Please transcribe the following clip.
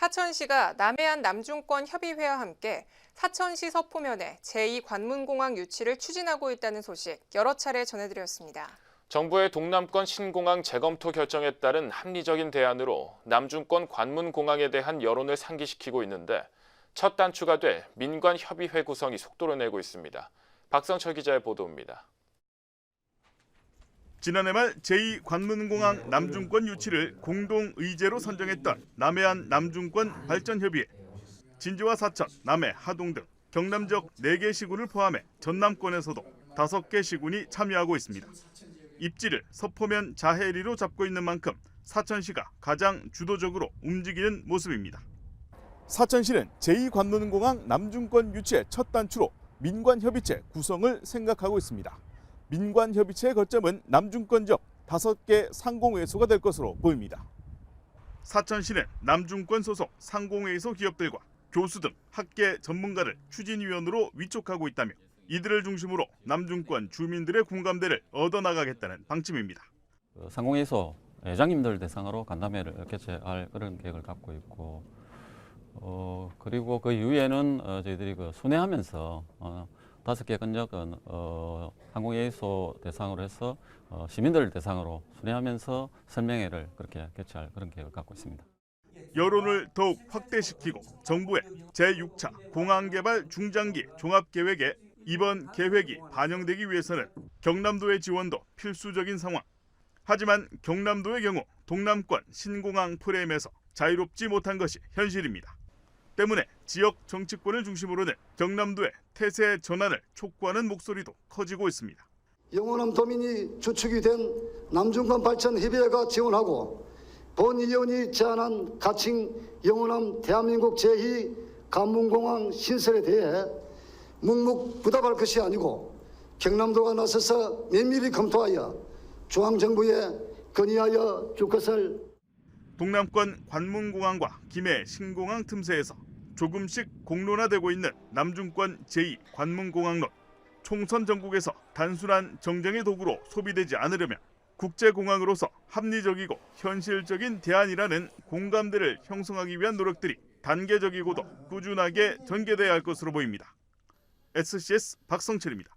사천시가 남해안 남중권 협의회와 함께 사천시 서포면에 제2관문공항 유치를 추진하고 있다는 소식 여러 차례 전해드렸습니다. 정부의 동남권 신공항 재검토 결정에 따른 합리적인 대안으로 남중권 관문공항에 대한 여론을 상기시키고 있는데 첫 단추가 돼 민관협의회 구성이 속도를 내고 있습니다. 박성철 기자의 보도입니다. 지난해 말 제2관문공항 남중권 유치를 공동 의제로 선정했던 남해안 남중권 발전협의회 진주와 사천, 남해, 하동 등 경남 지역 4개 시군을 포함해 전남권에서도 5개 시군이 참여하고 있습니다. 입지를 서포면 자해리로 잡고 있는 만큼 사천시가 가장 주도적으로 움직이는 모습입니다. 사천시는 제2관문공항 남중권 유치의 첫 단추로 민관협의체 구성을 생각하고 있습니다. 민관협의체의 거점은 남중권 지역 5개 상공회소가 될 것으로 보입니다. 사천시는 남중권 소속 상공회소 기업들과 교수 등 학계 전문가를 추진위원으로 위촉하고 있다며 이들을 중심으로 남중권 주민들의 공감대를 얻어나가겠다는 방침입니다. 그 상공회의소 회장님들 대상으로 간담회를 개최할 그런 계획을 갖고 있고 어 그리고 그 이후에는 어, 저희들이 그 순회하면서 어, 다섯 개 근역은 어, 항공회의소 대상으로 해서 어, 시민들 대상으로 순회하면서 설명회를 그렇게 개최할 그런 계획을 갖고 있습니다. 여론을 더욱 확대시키고 정부의 제6차 공항개발 중장기 종합계획에 이번 계획이 반영되기 위해서는 경남도의 지원도 필수적인 상황. 하지만 경남도의 경우 동남권 신공항 프레임에서 자유롭지 못한 것이 현실입니다. 때문에 지역 정치권을 중심으로는 경남도의 태세 전환을 촉구하는 목소리도 커지고 있습니다. 영원함 도민이 주축이 된 남중간 발전 협의회가 지원하고 본 의원이 제안한 가칭 영원함 대한민국 제2 관문공항 신설에 대해 묵묵부답할 것이 아니고 경남도가 나서서 면밀히 검토하여 중앙정부에 건의하여 줄 것을 동남권 관문공항과 김해 신공항 틈새에서 조금씩 공론화되고 있는 남중권 제2 관문공항론. 총선 전국에서 단순한 정쟁의 도구로 소비되지 않으려면 국제공항으로서 합리적이고 현실적인 대안이라는 공감대를 형성하기 위한 노력들이 단계적이고도 꾸준하게 전개돼야 할 것으로 보입니다. SCS 박성철입니다.